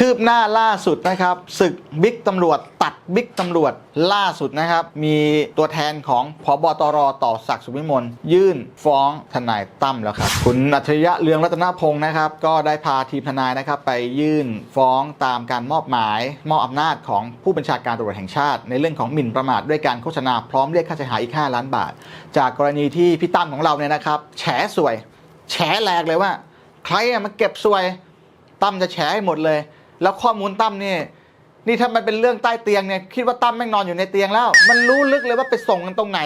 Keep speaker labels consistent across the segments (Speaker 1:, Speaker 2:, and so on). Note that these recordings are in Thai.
Speaker 1: คืบหน้าล่าสุดนะครับศึกบิ๊กตำรวจตัดบิ๊กตำรวจล่าสุดนะครับ มีตัวแทนของพบตรต่อศักดิ์สุวิมลยื่นฟ้องทนายตั้มแล้วครับ คุณอัจฉริยะเรืองรัตนพงศ์นะครับ ก็ได้พาทีมทนายนะครับ ไปยื่นฟ้องตามการมอบหมาย มอบอำนาจของผู้บัญชาการตำรวจแห่งชาติ ในเรื่องของหมิ่นประมาทด้วยการโฆษณาพร้อมเรียกค่าเสียหายอีก 5 ล้านบาท จากกรณีที่พี่ตั้มของเราเนี่ยนะครับแฉสวย แฉแหลกเลยว่า ใครมาเก็บสวยตั้มจะแฉให้หมดเลย แล้วข้อมูลตั้มนี่นี่ถ้ามันเป็นเรื่องใต้เตียงเนี่ยคิดว่าตั้มแม่งนอนอยู่ในเตียงแล้ว มันรู้ลึกเลยว่าไปส่งกันตรงไหน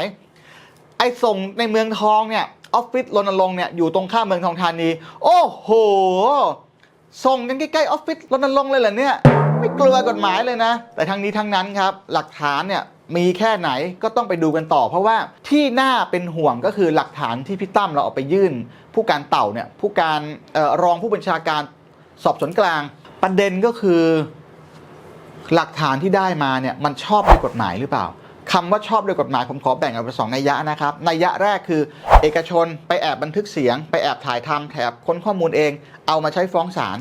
Speaker 1: ไอ้ส่งในเมืองทองเนี่ยออฟฟิศรณรงค์เนี่ยอยู่ตรงข้ามเมืองทองธานี โอ้โห ส่งกันใกล้ๆออฟฟิศรณรงค์เลยเหรอเนี่ย ไม่กลัวกฎหมายเลยนะ แต่ทั้งนี้ทั้งนั้นครับ หลักฐานเนี่ยมีแค่ไหนก็ต้องไปดูกันต่อ เพราะว่าที่น่าเป็นห่วงก็คือหลักฐานที่พี่ตั้มเราเอาไปยื่น ผู้การเต่าเนี่ยผู้การออรองผู้บัญชาการสอบสวนกลาง ประเด็นก็คือหลักฐานที่ได้มาเนี่ยมันชอบด้วยกฎหมายหรือเปล่าคำว่าชอบด้วยกฎหมายผมขอแบ่งออกเป็นสองนัยยะนะครับนัยยะแรกคือ เอกชนไปแอบบันทึกเสียง ไปแอบถ่ายทำแถบค้นข้อมูลเอง เอามาใช้ฟ้องศาล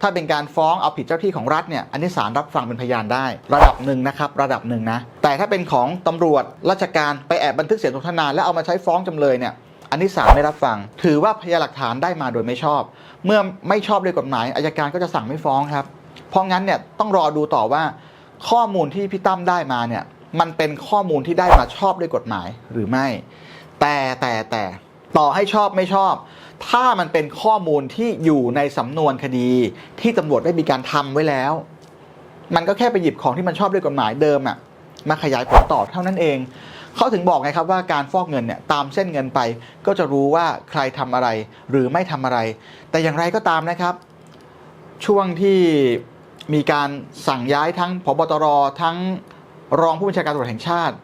Speaker 1: ถ้าเป็นการฟ้องเอาผิดเจ้าที่ของรัฐเนี่ยอันนี้ศาลรับฟังเป็นพยานได้ ระดับหนึ่งนะครับระดับหนึ่งนะแต่ถ้าเป็นของตำรวจราชการไปแอบบันทึกเสียงสนทนา แล้วเอามาใช้ฟ้องจำเลยเนี่ย อันนี้ศาลไม่รับฟัง ถือว่าพยานหลักฐานได้มาโดยไม่ชอบ เมื่อไม่ชอบด้วยกฎหมายอายการก็จะสั่งไม่ฟ้องครับ เพราะงั้นเนี่ยต้องรอดูต่อว่า ข้อมูลที่พี่ตั้มได้มาเนี่ยมันเป็นข้อมูลที่ได้มาชอบด้วยกฎหมายหรือไม่ แต่แต่แต่ต่อให้ชอบไม่ชอบ ถ้ามันเป็นข้อมูลที่อยู่ในสำนวนคดี ที่ตำรวจได้มีการทำไว้แล้ว มันก็แค่ไปหยิบของที่มันชอบด้วยกฎหมายเดิมอะมาขยายผลต่อเท่านั้นเอง เขาถึงบอกไงครับว่าการฟอกเงินเนี่ยตามเส้นเงินไป ก็จะรู้ว่าใครทำอะไรหรือไม่ทำอะไร แต่อย่างไรก็ตามนะครับ ช่วงที่มีการสั่งย้ายทั้งพบตรทั้งรองผู้บัญชาการตำรวจแห่งชาติ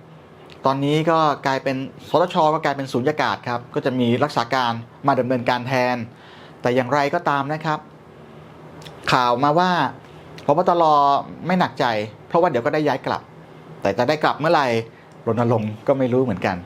Speaker 1: ตอนนี้ก็กลายเป็นสตชก็กลายเป็นศูนยากาศครับก็จะมีรักษาการมาดำเนินการแทน แต่อย่างไรก็ตามนะครับ ข่าวมาว่าพบตรไม่หนักใจ เพราะว่าเดี๋ยวก็ได้ย้ายกลับ แต่จะได้กลับเมื่อไหร่ รณรงค์ก็ไม่รู้เหมือนกัน